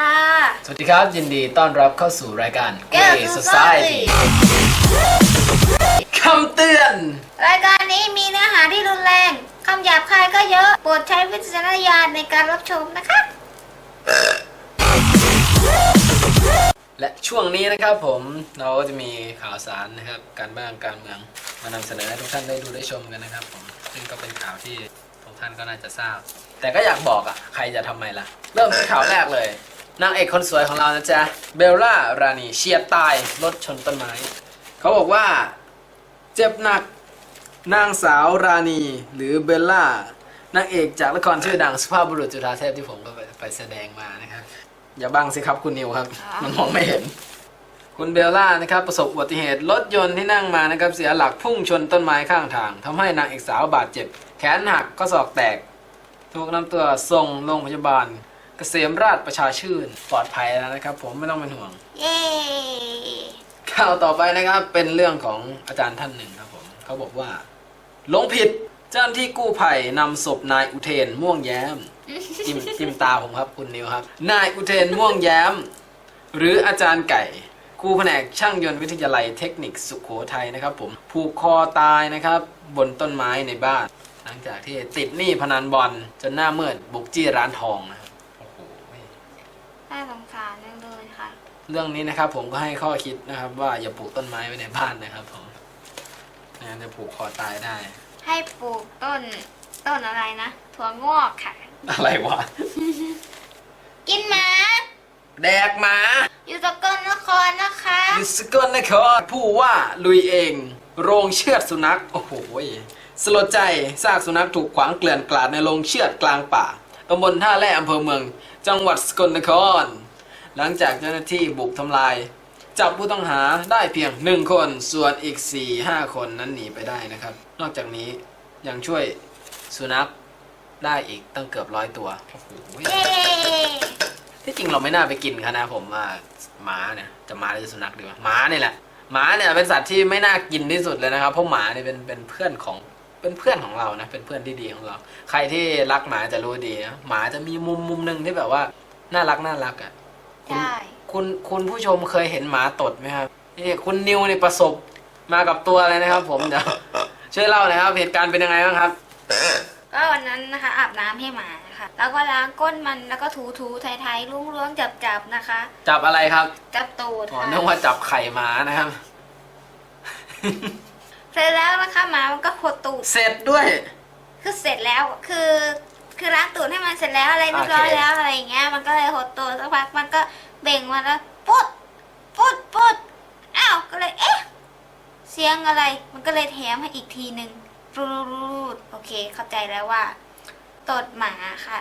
ดีค่ะ สวัสดีครับ ยินดีต้อนรับเข้าสู่รายการ Gay Gay Society Society คำเตือน รายการนี้มีเนื้อหาที่รุนแรง คำหยาบคายก็เยอะ โปรดใช้วิจารณญาณในการรับชมนะคะ และช่วงนี้นะครับผมเราก็จะมีข่าวสารนะครับ การบ้านการเมืองมานำเสนอให้ทุกท่านได้ดูได้ชมกันนะครับผมซึ่งก็เป็นข่าวที่ทุกท่านก็น่าจะทราบ แต่ก็อยากบอกอะใครจะทำไมล่ะ เริ่มที่ข่าวแรกเลย นางเอกคนสวยของเรานะจ๊ะ เบลล่า รานีเฉียดตายรถชนต้นไม้ เขาบอกว่า เจ็บหนักนางสาวราณีหรือเบลล่านางเอกจากละครชื่อดังสุภาพบุรุษจุฑาเทพที่ผมก็ไปไปแสดงมานะครับ อย่าบังสิครับคุณนิวครับครับ มันมองไม่เห็น คุณเบลล่านะครับประสบอุบัติเหตุรถยนต์ที่นั่งมานะครับเสียหลักพุ่งชนต้นไม้ข้างทางทำให้นางเอกสาวบาดเจ็บ แขนหักข้อศอกแตก ถูกนำตัวส่งโรงพยาบาล เกษมราชประชาชื่นปลอดภัยแล้วนะครับ ผมไม่ต้องเป็นห่วงเย้ข่าวต่อไปนะครับเป็นเรื่องของอาจารย์ท่านหนึ่งครับผมเขาบอกว่าหลงผิดเจ้าหน้าที่กู้ภัยนำศพนายอุเทนม่วงแย้มจิ้มจิ้มตาผมครับคุณนิวครับ นายอุเทนม่วงแย้ม หรืออาจารย์ไก่ครูแผนกช่างยนต์วิทยาลัยเทคนิคสุขโขทัยนะครับ ผมผูกคอตายนะครับ บนต้นไม้ในบ้าน หลังจากที่ติดหนี้พนันบอลจนหน้ามืดบุกจี้ร้านทองนะครับโอ้โห น่าสงสารจังเลยค่ะ เรื่องนี้นะครับ ผมก็ให้ข้อคิดนะครับ ว่าอย่าปลูกต้นไม้ไว้ในบ้านนะครับ ผมไม่งั้นจะผูกคอตายได้ ให้ปลูกต้นต้นอะไรนะถั่วงอกค่ะ อะไรวะกินหมาแดกหมาอยู่สกลนครนะคะ ดิสกอนนะครับผู้ว่าลุยเอง โรงเชือดสุนัขโอ้โหสลดใจซากสุนัขถูกขวางเกลื่อนกลาดในโรงเชือดกลางป่า ตำบลท่าแร่อำเภอเมือง จังหวัดสกลนคร หลังจากเจ้าหน้าที่บุกทำลาย จับผู้ต้องหาได้เพียงหนึ่งคนส่วนอีก 4 5 คนนั้นหนีไปได้นะครับ นอกจากนี้ยังช่วยสุนัขได้อีกตั้งเกือบร้อยตัวโอ้โหเย้ที่จริงเราไม่น่าไปกินเขานะผมว่าหมาเนี่ยจะหมาหรือสุนัขดีวะหมาเนี่ยแหละหมาเนี่ยเป็นสัตว์ที่ไม่น่ากินที่สุดเลยนะครับเพราะหมาเนี่ยเป็นเป็นเพื่อนของ เป็นเพื่อนของเรานะ เป็นเพื่อนที่ดีของเรา ใครที่รักหมาจะรู้ดีนะหมาจะมีมุมมุมหนึ่งที่แบบว่าน่ารักน่ารักอะคุณใช่คุณคุณผู้ชมเคยเห็นหมาตดไหมครับนี่คุณนิวเนี่ยประสบมากับตัวเลยนะครับ ผมเดี๋ยวช่วยเล่าหน่อยครับเหตุการณ์เป็นยังไงบ้างครับก็วันนั้นนะคะอาบน้ำให้หมานะคะแล้วก็ล้างก้นมันแล้วก็ถูถูๆไทยๆล้วงๆจับๆนะคะ จับอะไรครับ จับตูดอ๋อค่ะนึกว่าจับไข่หมานะครับ เสร็จแล้วนะคะหมามันก็หดตูดเสร็จด้วย คือเสร็จแล้วคือ คือล้างตูดให้มันเสร็จแล้วอะไรเรียบร้อยโอเคแล้วอะไรอย่างเงี้ย มันก็เลยหดตัวสักพักมันก็เบ่งมาแล้วปุ๊ดปุ๊ดปุ๊ดอ้าวก็เลยเอ๊ะเสียงอะไร มันก็เลยแถมให้อีกทีหนึ่งรูดรูดโอเค เข้าใจแล้วว่าตดหมาค่ะ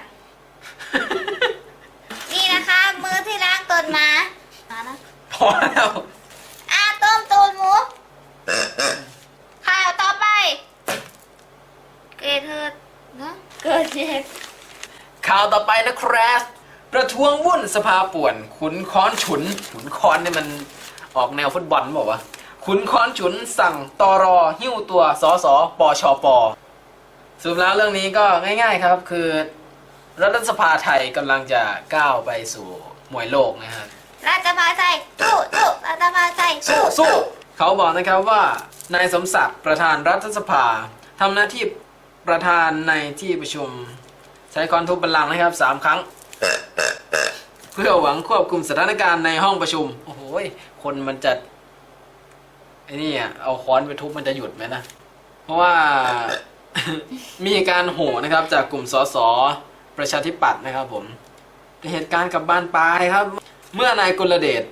นี่นะคะ มือที่ล้างตดหมามานะพอแล้ว อะต้มตูดหมูข่าวต่อไป เกิดเหตุเนอะเกิดเหตุ ข่าวต่อไป นะครับ ประท้วงวุ่นสภาป่วน ขุนค้อนฉุน ขุนค้อนนี่มันออกแนวฟุตบอลบอกว่าวะขุนค้อนฉุนสั่งตอรอหิ้วตัวสอสอปชปสรุปแล้วเรื่องนี้ก็ง่าย ๆครับ คือรัฐสภาไทยกำลังจะก้าวไปสู่มวยโลกนะครับราชพาไทยสู้สู้ราชพาไทยสู้สู้เขาบอกนะครับว่านายสมศักดิ์ประธานรัฐสภาทำหน้าที่ประธานในที่ประชุม ใช้คอนทุบบัลลังก์นะครับสามครั้ง เพื่อหวังควบคุมสถานการณ์ในห้องประชุม โอ้โหยคนมันจะไอ้นี่อะเอาค้อนไปทุบมันจะหยุดไหมนะ เพราะว่ามีการโห่นะครับ จากกลุ่มสสประชาธิปัตย์นะครับ ผมเหตุการณ์กับบานปลายครับ เมื่อนายกุลเดช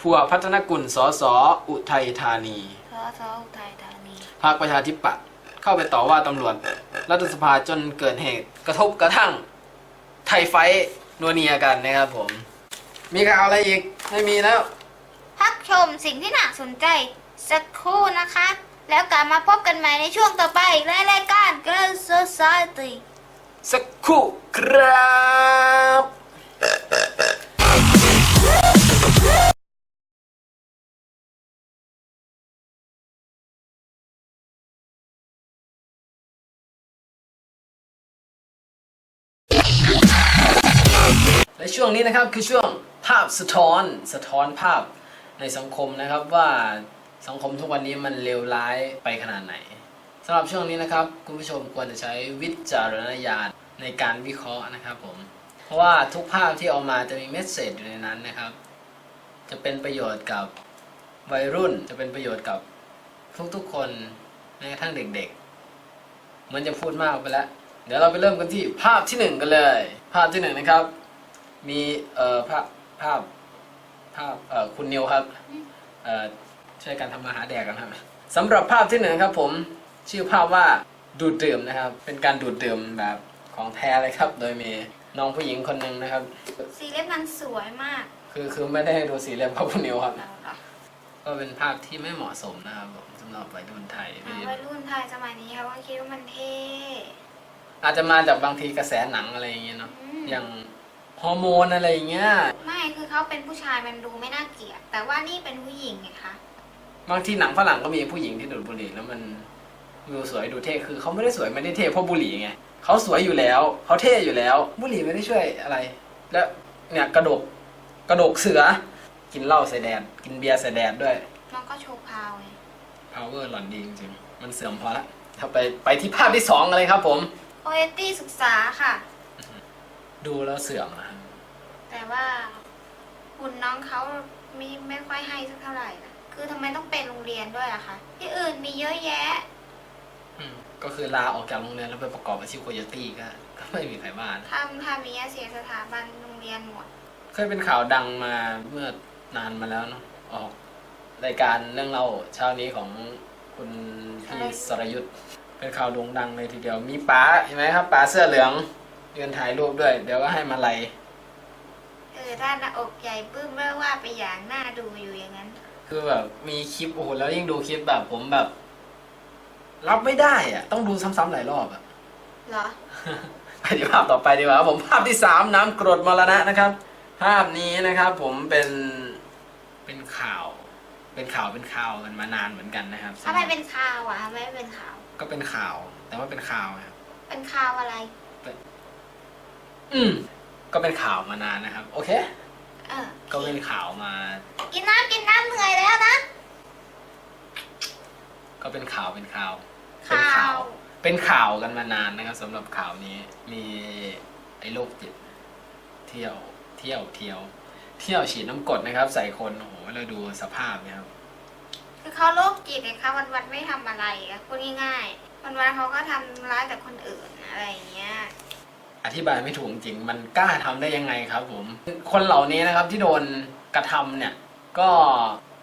พัวพัฒนกุลสสอุทัยธานีสอสออุทัยธานีพรรคประชาธิปัตย์ เข้าไปต่อว่าตำรวจ รัฐสภาจนเกิดเหตุกระทบกระทั่งไทยไฟท์นัวเนียกันนะครับผม มีข่าวอะไรอีก ไม่มีแล้ว พักชมสิ่งที่น่าสนใจ สักครู่นะคะ แล้วกลับมาพบกันใหม่ในช่วงต่อไปในรายการ Girl Society สักครู่ครับ วงนี้นะครับคือช่วงภาพสะท้อนสะท้อนภาพในสังคมนะครับว่าสังคมทุกวันนี้มันเลวร้ายไปขนาดไหนสำหรับช่วงนี้นะครับคุณผู้ชมควรจะใช้วิจารณญาณในการวิเคราะห์นะครับผมเพราะว่าทุกภาพที่เอามาจะมีเมสเซจอยู่ในนั้นนะครับ จะเป็นประโยชน์กับวัยรุ่นจะเป็นประโยชน์กับทุกๆคนแม้กระทั่งเด็กๆมันจะพูดมากไปแล้ว เดี๋ยวเราไปเริ่มกันที่ภาพที่หนึ่งกันเลย ภาพที่หนึ่งนะครับ มีเอ่อภาพภาพภาพเอ่อคุณนิวครับเอ่อช่วยกันทำมาหาแดกกันครับสำหรับภาพที่หนึ่งครับ ผมชื่อภาพว่าดูดดื่มนะครับ เป็นการดูดดื่มแบบของแท้เลยครับ โดยมีน้องผู้หญิงคนหนึ่งนะครับ สีเล็บมันสวยมากคือคือไม่ได้ให้ดูสีเล็บของคุณนิวครับเอาเหรอก็เป็นภาพที่ไม่เหมาะสมนะครับผมสำหรับวัยรุ่นไทยเอาที่วัยรุ่นไทยสมัยนี้เขาก็คิดว่ามันเท่อาจจะมาจากบางทีกระแสหนังอะไรอย่างเงี้ยเนาะอืมอย่าง ฮอร์โมนอะไรอย่างเงี้ย ไม่คือเขาเป็นผู้ชายมันดูไม่น่าเกลียดแต่ว่านี่เป็นผู้หญิงไงคะบางทีหนังฝรั่งก็มีผู้หญิงที่ดูดบุหรี่แล้วมันดูสวยดูเท่คือเขาไม่ได้สวยไม่ได้เท่เพราะบุหรี่ไงเขาสวยอยู่แล้วเขาเท่อยู่แล้ว บุหรี่ไม่ได้ช่วยอะไร แล้วเนี่ยกระดกกระดกเสือ กินเหล้าใส่แดดกินเบียร์ใส่แดดด้วยน้องก็โชว์พาวไง power หล่อนดีจริงๆมันเสื่อมพอละถ้าไปไปที่ภาพที่สองกันเลยครับผม โอเอตี้ศึกษาค่ะ ดูแล้วเสื่อมนะครับ แต่ว่าหุ่นน้องเขาไม่ไม่ค่อยให้สักเท่าไหร่นะคือทำไมต้องเป็นโรงเรียนด้วยอะคะที่อื่นมีเยอะแยะ อืมก็คือลาออกจากโรงเรียนแล้วไปประกอบอาชีพโคโยตี้ก็ก็ไม่มีใครบ้านทำทำนี้ยเสียสถาบันโรงเรียนหมด เคยเป็นข่าวดังมาเมื่อนานมาแล้วเนาะออกรายการเรื่องเล่าเช้านี้ของคุณพี่สรยุทธ์เป็นข่าวโด่งดังเลยทีเดียวมีป๋าเห็นไหมครับป๋าเสื้อเหลืองยืนถ่ายรูปด้วย เดี๋ยวก็ให้มาไลย เออถ้าหน้าอกใหญ่ปื้มเรียกว่าไปอย่างหน้าดูอยู่อย่างนั้น คือแบบมีคลิปโอ้โหแล้วยิ่งดูคลิปแบบผมแบบ รับไม่ได้อะต้องดูซ้ำๆหลายรอบอะ เหรอ ไปที่ภาพต่อไปดีกว่าครับผมภาพที่สามน้ำกรดมรณะนะครับ ภาพนี้นะครับ ผมเป็นเป็นข่าว เป็นข่าวเป็นข่าวกันมานานเหมือนกันนะครับทำไมเป็นข่าวอะทำไมไม่เป็นข่าว ก็เป็นข่าว แต่ว่าเป็นข่าวครับเป็นข่าวอะไร อืม ก็เป็นข่าวมานานนะครับ โอเค เออก็เป็นข่าวมา กินน้ำกินน้ำเหนื่อยแล้วนะ ก็เป็นข่าวเป็นข่าวเป็นข่าข่าววเป็นข่าวกันมานานนะครับสำหรับข่าวนี้ มีไอ้โรคจิตเที่ยว เที่ยวเที่ยว เที่ยวฉีดน้ำกรดนะครับ ใส่คนโอ้โหเราดูสภาพเนี่ยครับ คือเขาโรคจิตไงคะวันวันๆไม่ทำอะไรอะพูดง่ายๆวันวันๆเขาก็ทำร้ายแต่คนอื่นอะไรอย่างเงี้ย อธิบายไม่ถูกจริง มันกล้าทำได้ยังไงครับผม คนเหล่านี้นะครับที่โดนกระทำเนี่ย ก็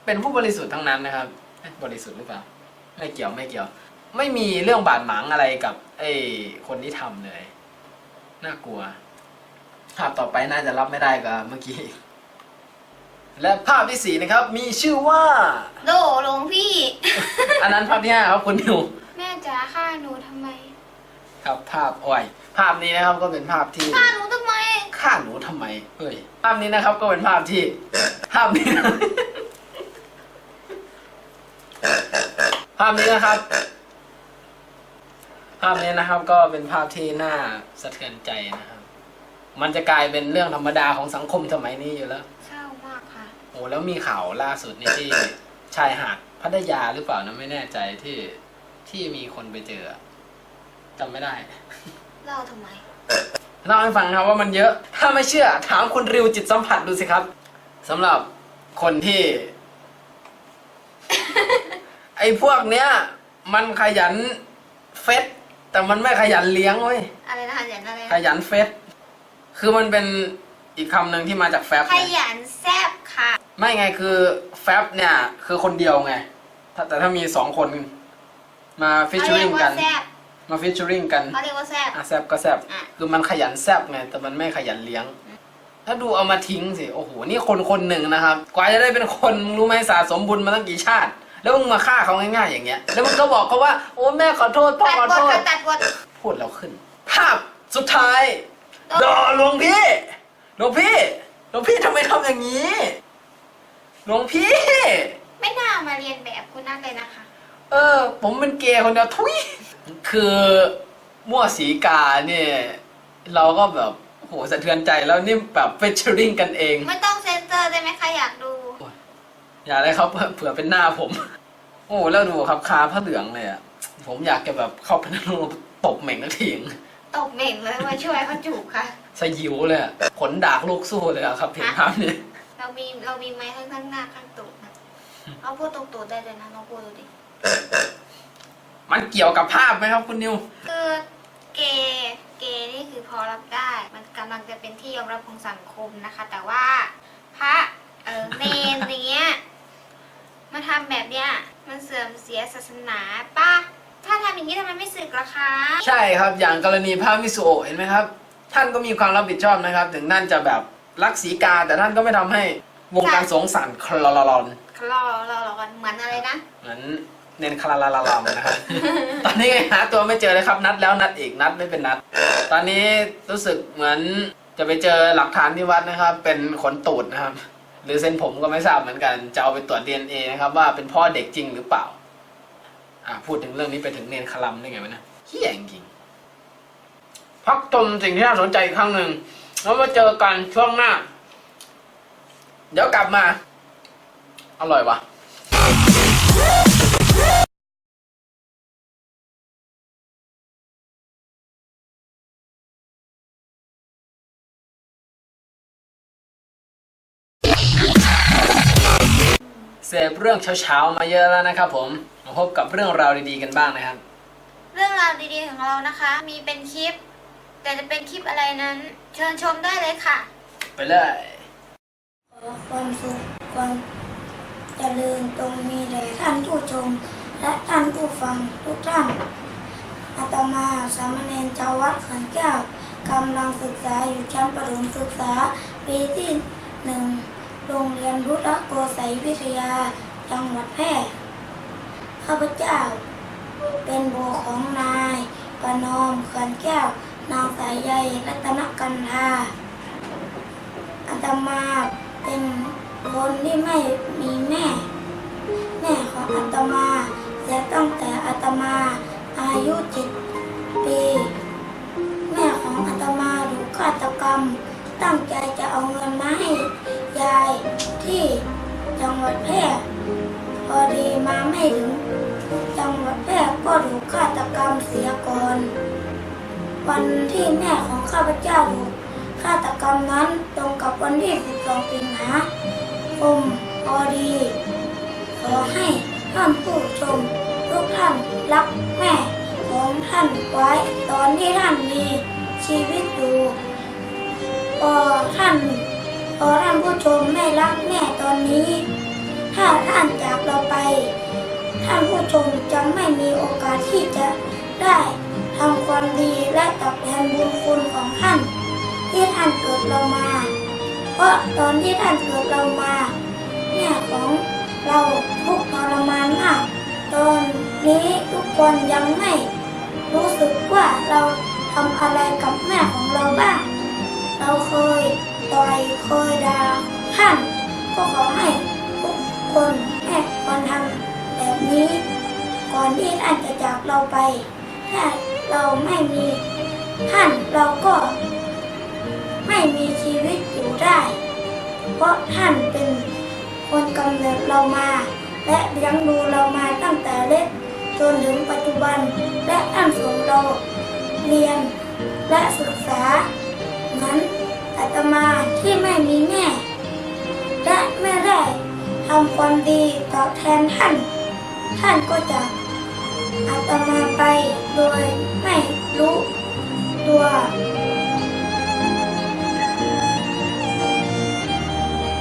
เป็นผู้บริสุทธิ์ทั้งนั้นนะครับเอ๊ะบริสุทธิ์หรือเปล่า ไม่เกี่ยวไม่เกี่ยว ไม่มีเรื่องบาดหมางอะไรกับไอ้คนที่ทำเลย น่ากลัว ภาพต่อไปน่าจะรับไม่ได้กับเมื่อกี้ และภาพที่สี่นะครับ มีชื่อว่าโดหลวงพี่ อันนั้นภาพที่ห้าครับคุณนิว แม่จ๋าฆ่าหนูทำไม ครับภาพอ้อย ภาพนี้นะครับก็เป็นภาพที่ฆ่าหนูทำไมฆ่าหนูทำไมเฮ้ยภาพนี้นะครับก็เป็นภาพที่ ภาพนี้นะภาพนี้นะครับ ภาพนี้นะครับก็เป็นภาพที่น่าสะเทือนใจนะครับ มันจะกลายเป็นเรื่องธรรมดาของสังคมสมัยนี้อยู่แล้ว เศร้ามากค่ะ โอ้แล้วมีข่าวล่าสุดนี่ที่ชายหาดพัทยาหรือเปล่านะไม่แน่ใจที่ที่มีคนไปเจอจำไม่ได้ เล่าทำไม เล่าให้ฟังครับว่ามันเยอะ ถ้าไม่เชื่อถามคุณริวจิตสัมผัสดูสิครับสำหรับคนที่ ไอ้พวกเนี้ย มันขยันเฟซแต่มันไม่ขยันเลี้ยงเว้ยอะไรนะขยันอะไรขยันเฟซคือมันเป็นอีกคำหนึ่งที่มาจากแฟบขไง ยันแซบค่ะ ไม่ไงคือแฟบเนี่ย คือคนเดียวไงถ้าแต่ถ้ามีสองคนมาฟิชเขาเชอเรีริยงกว่ากันแซบ มาฟิชเชอริงกันเขาเรียกว่าแซบอะแซบก็แซบอะ คือมันขยันแซบไงแต่มันไม่ขยันเลี้ยง ถ้าดูเอามาทิ้งสิโอ้โหนี่คนคนหนึ่งนะครับ กว่าจะได้เป็นคนมึงรู้ไหมสะสมบุญมาตั้งกี่ชาติ แล้วมึงมาฆ่าเขาง่ายๆอย่างเงี้ย แล้วมึงก็บอกเขาว่าโอ้แม่ขอโทษพ่อตัดขอบทโทษ ค่ะตัดบทพูดแล้วขึ้น ภาพสุดท้ายดอหลวงพี่หลวงพี่หลวงพี่ทำไมทำอย่างนี้หลวงพี่ ไม่น่ามาเรียนแบบคุณนั่นเลยนะคะ เออ ผมเป็นเกย์คนเดียวทุยคือมั่วสีกาเนี่ย เราก็แบบโอ้โหหสะเทือนใจแล้วนี่แบบเฟเชอริงกันเองไม่ต้องเซ็นเซอร์ได้ไหมใครอยากดู อย่าเลยครับเผื่อเป็นหน้าผม โอ้แล้วดูครับคาผ้าเหลืองเลยอะผมอยากจะแบบเข้าไปนั่งลงตบเหม่งนักทีงตบเหม่งเลยมาช่วยเขาจูบค่ะสยิวเลยอะขนดากลูกสู้เลยอะครับเห็นภาพนี้เรามีเรามีไม้ทั้งข้างหน้าข้างตูดนะเอาพูดตรงตูดได้เลยนะลองพูดดูดิ มันเกี่ยวกับภาพไหมครับคุณนิว คือเกย์เกย์นี่คือพอรับได้ มันกำลังจะเป็นที่ยอมรับของสังคมนะคะ แต่ว่าพระเออเนนอย่างเงี้ยมาทำแบบเนี้ยมันเสื่อมเสียศาสนาป่ะถ้าทำอย่างนี้ทำไมไม่สึกล่ะคะใช่ครับอย่างกรณีพระมิสุโอะเห็นไหมครับ ท่านก็มีความรับผิดชอบนะครับ ถึงท่านจะแบบรักสีกาแต่ท่านก็ไม่ทำให้วงการสงฆ์สั่นคลอลอนรอรอรอกันเหมือนอะไรนะ เหมือน เนนคลาลาลาลามนะครับ ตอนนี้หาตัวไม่เจอเลยครับ นัดแล้วนัดอีกนัดไม่เป็นนัด ตอนนี้รู้สึกเหมือนจะไปเจอหลักฐานที่วัดนะครับ เป็นขนตูดนะครับ หรือเส้นผมก็ไม่ทราบเหมือนกันจะเอาไปตรวจ DNA นะครับว่าเป็นพ่อเด็กจริงหรือเปล่า อ่าพูดถึงเรื่องนี้ไปถึงเนนคลัมได้ไงวะเนี่ยเฮี้ยจริงพักชมสิ่งที่น่าสนใจอีกครั้งหนึ่งแล้วมาเจอกันช่วงหน้า เดี๋ยวกลับมา อร่อยวะ เสพเรื่องเช้าๆมาเยอะแล้วนะครับผม มาพบกับเรื่องราวดีๆกันบ้างนะครับ เรื่องราวดีๆของเรานะคะ มีเป็นคลิป แต่จะเป็นคลิปอะไรนั้น เชิญชมได้เลยค่ะ ไปเลย ขอความสุขความเจริญตรงมีแด่ท่านผู้ชม และท่านผู้ฟังทุกท่านอาตมาสามเณรชาววัดขันแก้วกำลังศึกษาอยู่ชั้นประถมศึกษาปีที่หนึ่ง โรงเรียนรุตโกสัยวิทยา จังหวัดแพร่ ข้าพเจ้า เป็นโบของนายประนอมขันแก้ว นางสายใยรัตนกันธาอาตมาเป็นคนที่ไม่มีแม่ แม่ของอาตมาเสียตั้งแต่อาตมาอายุเจ็ดปี แม่ของอาตมาถูกฆาตกรรม ตั้งใจจะเอาเงินมาให้ยายที่จังหวัดแพร่พอดีมาไม่ถึง จังหวัดแพร่ก็ถูกฆาตกรรมเสียก่อน วันที่แม่ของข้าพเจ้าถูกฆาตกรรมนั้นตรงกับวันที่ 12 สิงหาคมพอดี ขอให้ท่านผู้ชมทุกท่านรักแม่ของท่านไว้ตอนที่ท่านมีชีวิตอยู่ อท่านพอท่านผู้ชมไม่รักแม่ตอนนี้ ถ้าท่านจากเราไป ท่านผู้ชมจะไม่มีโอกาสที่จะได้ทำความดีและตอบแทนบุญคุณของท่าน ที่ท่านเกิดเรามา เพราะตอนที่ท่านเกิดเรามาแม่ของเราทุกทรมานมาก ตอนนี้ทุกคนยังไม่รู้สึกว่าเราทำอะไรกับแม่ของเราบ้าง เราเคยต่อยเคยด่าท่านก็ขอให้ทุกคนแม่ควรทำแบบนี้ ก่อนที่ท่านจะจากเราไป ถ้าเราไม่มีท่านเราก็ไม่มีชีวิตอยู่ได้ เพราะท่านเป็นคนกำเนิดเรามา และเลี้ยงดูเรามาตั้งแต่เล็กจนถึงปัจจุบันและท่านส่งเราเรียนและศึกษา มือนอาตมาที่ไม่มีแม่ และไม่ได้ทำความดีตอบแทนท่าน ท่านก็จะอาตมาไปโดยไม่รู้ตัว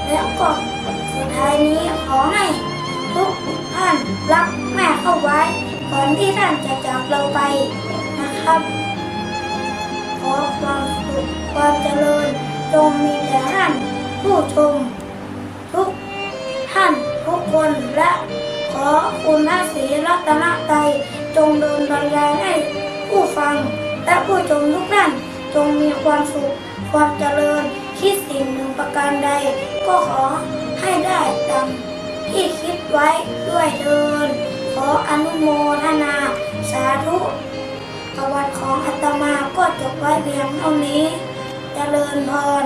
แล้วก็สุดท้ายนี้ขอให้ทุกท่านรักแม่เข้าไว้ก่อนที่ท่านจะจากเราไปนะครับขอความ ความเจริญจงมีแด่ท่าน ผู้ชม ทุกท่านทุกคนและขอคุณพระศรีรัตนตรัยจงเดินบรรยายให้ผู้ฟัง และผู้ชมทุกท่านจงมีความสุข ความเจริญคิดสิ่งหนึ่งประการใด ก็ขอให้ได้ดังที่คิดไว้ด้วยเดินขออนุโมทนา สาธุประวัติของอาตมาก็จบไว้เพียงเท่านี้ จริญพร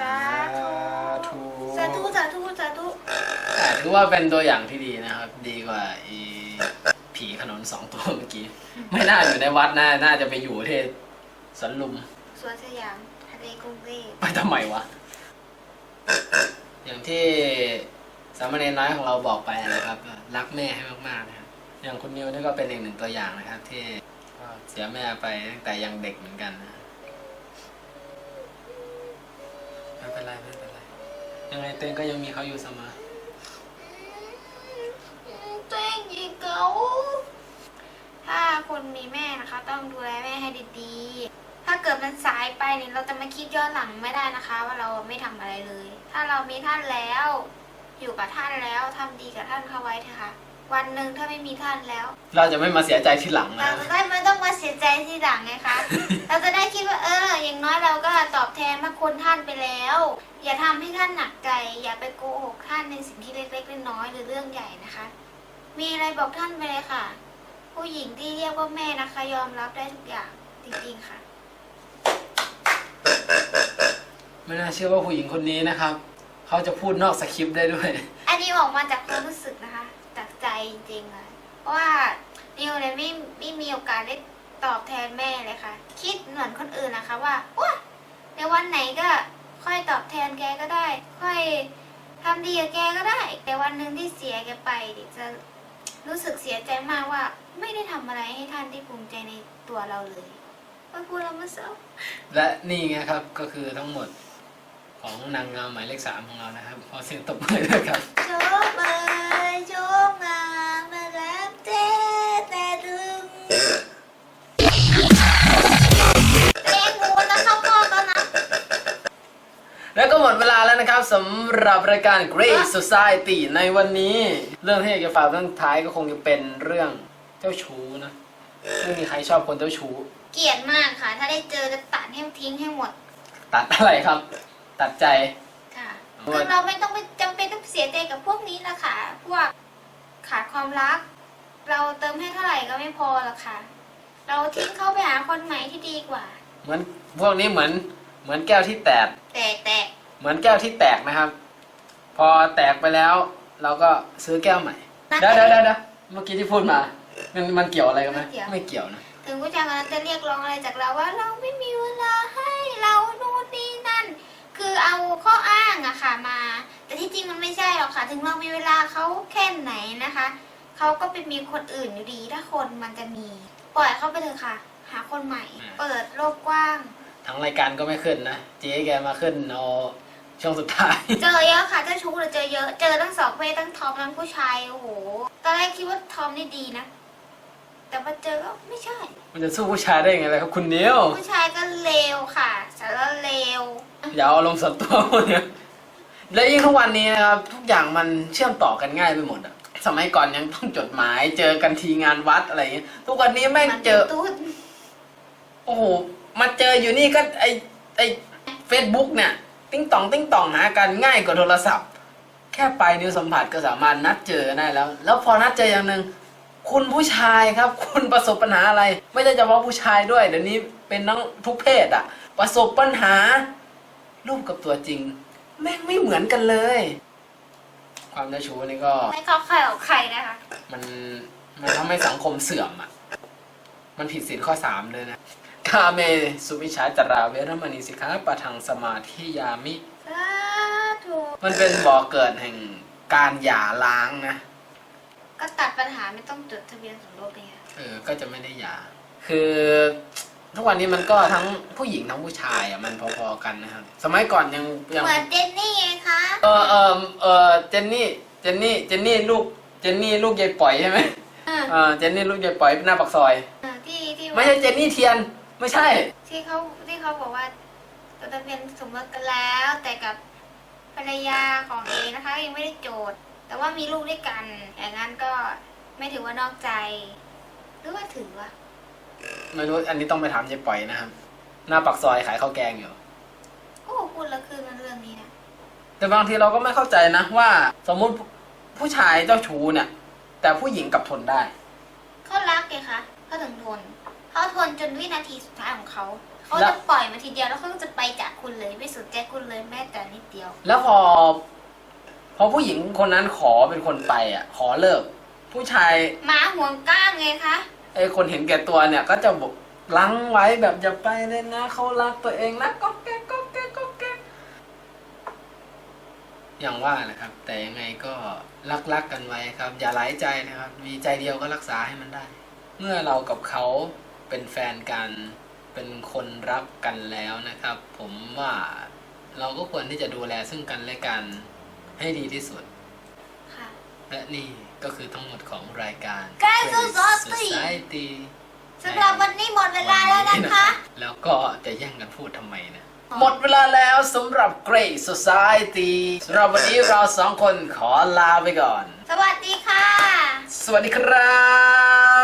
สาธุธุสาธุสาธุสาธุแต่ถือว่าเป็นตัวอย่างที่ดีนะครับ ดีกว่าไอีผีขนนสองตัวเมื่อกี้ ไม่น่าอยู่ในวัดน่าน่าจะไปอยู่ที่สวนลุมสวนสยามทะเล กรุงเทพไปทำไมวะ อย่างที่สามเณรน้อยของเราบอกไปนะครับว่ารักแม่ให้มากๆนะครับ อย่างคุณนิวนี่ก็เป็นอีกหนึ่งตัวอย่างนะครับ ที่ก็เสียแม่ไปตั้งแต่ยังเด็กเหมือนกันนะไม่เป็นไรไม่เป็นไรยังไงเต้นก็ยังมีเขาอยู่เสมอ ตัวเองยิงเขาถ้าคนมีแม่นะคะ ต้องดูแลแม่ให้ดีๆถ้า เกิดมันสายไปเนี่ยเราจะมาคิดย้อนหลังไม่ได้นะคะ ว่าเราไม่ทำอะไรเลย ถ้าเรามีท่านแล้ว อยู่กับท่านแล้วทำดีกับท่านเข้าไว้เถอะค่ะ วันหนึ่งถ้าไม่มีท่านแล้ว เราจะไม่มาเสียใจทีหลังเรานะจะได้ไม่ต้องมาเสียใจทีหลังไงคะ เราจะได้คิดว่าเออ อย่างน้อยเราก็ตอบแทนพระคุณท่านไปแล้ว อย่าทำให้ท่านหนักใจ อย่าไปโกหกท่านในสิ่งที่เล็กๆน้อยๆหรือเรื่องใหญ่นะคะ มีอะไรบอกท่านไปเลยค่ะ ผู้หญิงที่เรียกว่าแม่นะคะ ยอมรับได้ทุกอย่างจริงๆค่ะ ไม่น่าเชื่อว่าผู้หญิงคนนี้นะครับ เขาจะพูดนอกสคริปต์ได้ด้วย อันนี้ออกมาจากความรู้สึกนะคะ จากใจจริงๆเลยเพราะว่านิวเนี่ยไม่ไม่มีโอกาสได้ตอบแทนแม่เลยค่ะ คิดเหมือนคนอื่นนะคะว่าว้าในวันไหนก็ค่อยตอบแทนแกก็ได้ ค่อยทำดีกับแกก็ได้ แต่วันหนึ่งที่เสียแกไปเดี๋ยวจะรู้สึกเสียใจมากว่า ไม่ได้ทำอะไรให้ท่านที่ภูมิใจในตัวเราเลยก็พูดแล้วมันเศร้าและนี่ไงครับก็คือทั้งหมด ของนางงามหมายเลขสามของเรานะครับขอเสียงตบมือด้วยครับโชคเอ้ยโชคงามมาแล้วเจ๊แต่ดึงเลี้ยงงูนะครับพ่อตอนนั้นแล้วก็หมดเวลาแล้วนะครับสำหรับรายการ Great Society ในวันนี้ เรื่องที่อยากจะฝากเรื่องท้ายก็คงจะเป็นเรื่องเจ้าชู้นะไม่มีใครชอบคนเจ้าชู้ เกลียดมากค่ะ ถ้าได้เจอจะตัดให้ทิ้งให้หมด ตัดอะไรครับ ตัดใจ ค่ะโอ้คืยอเราไม่ต้องไปจำเป็นต้องเสียใจกับพวกนี้ละค่ะ พวกขาดความรัก เราเติมให้เท่าไหร่ก็ไม่พอหรอกค่ะ เราทิ้งเขาไปหาคนใหม่ที่ดีกว่า เหมือนพวกนี้เหมือนเหมือนแก้วที่แตก แต่แต่เหมือนแก้วที่แตกนะครับ พอแตกไปแล้ว เราก็ซื้อแก้วใหม่เดี๋ยวเดี๋ยวเดี๋ยวเดี๋ยวเมื่อกี้ที่พูดมา มันมันเกี่ยวอะไรกันไหมไม่เกี่ยวนะ ถึงผู้ชายคนนั้นจะเรียกร้องอะไรจากเราว่าเราไม่มี คือเอาข้ออ้างอะค่ะมา แต่ที่จริงมันไม่ใช่หรอกค่ะ ถึงเรามีเวลาเขาแค่ไหนนะคะเขาก็ไปมีคนอื่นอยู่ดีถ้าคนมันจะมี ปล่อยเขาไปเถอะค่ะ หาคนใหม่เปิดโลกกว้าง ทั้งรายการก็ไม่ขึ้นนะ เจ๊แกมาขึ้นเอาช่วงสุดท้าย เจอเยอะค่ะเจ้าชู้เราเจอเยอะ เจอทั้งสองเพศทั้งทอมทั้งผู้ชายโอ้โหตอนแรกคิดว่าทอมนี่ดีนะ แต่มาเจอก็ไม่ใช่ มันจะสู้ผู้ชายได้ยังไงล่ะครับ คุณเนียวผู้ชายก็เลวค่ะสารเลวอย่าเอาลงณ์ส่วนตัวหมดเนี่ยและยิ่งทุกวันนี้นะครับ ทุกอย่างมันเชื่อมต่อกันง่ายไปหมดอะสมัยก่อนยังต้องจดหมายเจอกันทีงานวัดอะไรอย่างเงี้ยทุกวันนี้แม่งมันเจอ ตุ๊ดโอ้โหมาเจออยู่นี่ก็ไอไอเฟซบุ๊กเนี่ย ติ้งต่องติ้งต่องหากันง่ายกว่าโทรศัพท์ แค่ไปลายนิ้วสัมผัสก็สามารถนัดเจอกันได้แล้ว แล้วพอนัดเจออย่างหนึ่ง คุณผู้ชายครับ คุณประสบปัญหาอะไร ไม่ใช่เฉพาะผู้ชายด้วยเดี๋ยวนี้เป็นทั้งทุกเพศอะประสบปัญหา รูปกับตัวจริง แม่งไม่เหมือนกันเลย ความเจ้าชู้นี่ก็ ไม่เข้าใครออกใครนะคะ มันมันทำให้สังคมเสื่อมอะมันผิดศีลข้อสามเลยนะคาเมสุวิชาจาราเวรมณีสิกขาปะทังสมาธิยามิ สาธุ มันเป็นบ่อเกิดแห่งการหย่าล้างนะ ก็ตัดปัญหาไม่ต้องจดทะเบียนสมรสเลยค่ะเออก็จะไม่ได้หย่าคือทุกวันนี้มันก็ทั้งผู้หญิงทั้งผู้ชายอะมันพอๆกันนะครับ สมัยก่อนยังยังเหมือนเจนนี่ไงคะเออเออเออเจนนี่เจนนี่เจนนี่ลูกเจนนี่ลูกยายปล่อยใช่ไหมอ่าเออเจนนี่ลูกยายปล่อยหน้าปากซอยที่ที่ไม่ใช่เจนนี่เทียน ไม่ใช่ ที่เขาที่เขาบอกว่าจดทะเบียนสมรสกันแล้ว แต่กับภรรยาของเอนะคะยังไม่ได้โจทย์ แต่ว่ามีลูกด้วยกัน อย่างนั้นก็ไม่ถือว่านอกใจ หรือว่าถือวะไม่รู้อันนี้ต้องไปถามยายปล่อยนะครับ หน้าปากซอยขายข้าวแกงอยู่ โอ้กพูดแล้วคือมันเรื่องนี้นะ แต่บางทีเราก็ไม่เข้าใจนะว่า สมมุติผู้ชายเจ้าชู้เนี่ย แต่ผู้หญิงกลับทนได้ เขารักไงคะเขาถึงทนเขาทนจนวินาทีสุดท้ายของเขา เขาแล้จะวปล่อยมาทีเดียวแล้วเขาก็จะไปจากคุณเลยไม่สนใจคุณเลยแม้แต่นิดเดียว แล้วพอ พอผู้หญิงคนนั้นขอเป็นคนไปอะ ขอเลิก ผู้ชายหมาห่วงก้างไงคะ ไอ้คนเห็นแก่ตัวเนี่ย ก็จะบอกลังไว้แบบอย่าไปเลยนะเขารักตัวเองนะก็แก๊กก็แก๊กก็แก๊กอย่างว่าแหละครับ แต่ยังไงก็รักๆกกันไว้ครับ อย่าหลายใจนะครับ มีใจเดียวก็รักษาให้มันได้ เมื่อเรากับเขาเป็นแฟนกันเป็นคนรักกันแล้วนะครับ ผมว่าเราก็ควรที่จะดูแลซึ่งกันและกัน ให้ดีที่สุด ค่ะ และนี่ก็คือทั้งหมดของรายการ Guys Crazy Society Society สำหรับวันนี้หมดเวลาแล้วนะคะ แล้วก็จะแย่งกันพูดทำไมนะ หมดเวลาแล้วสำหรับ Great Society สำหรับวันนี้เราสองคนขอลาไปก่อน สวัสดีค่ะสวัสดีครั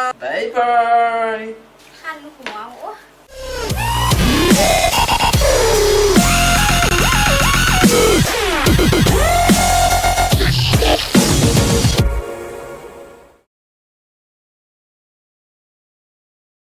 บบ๊ายบาย คันหัว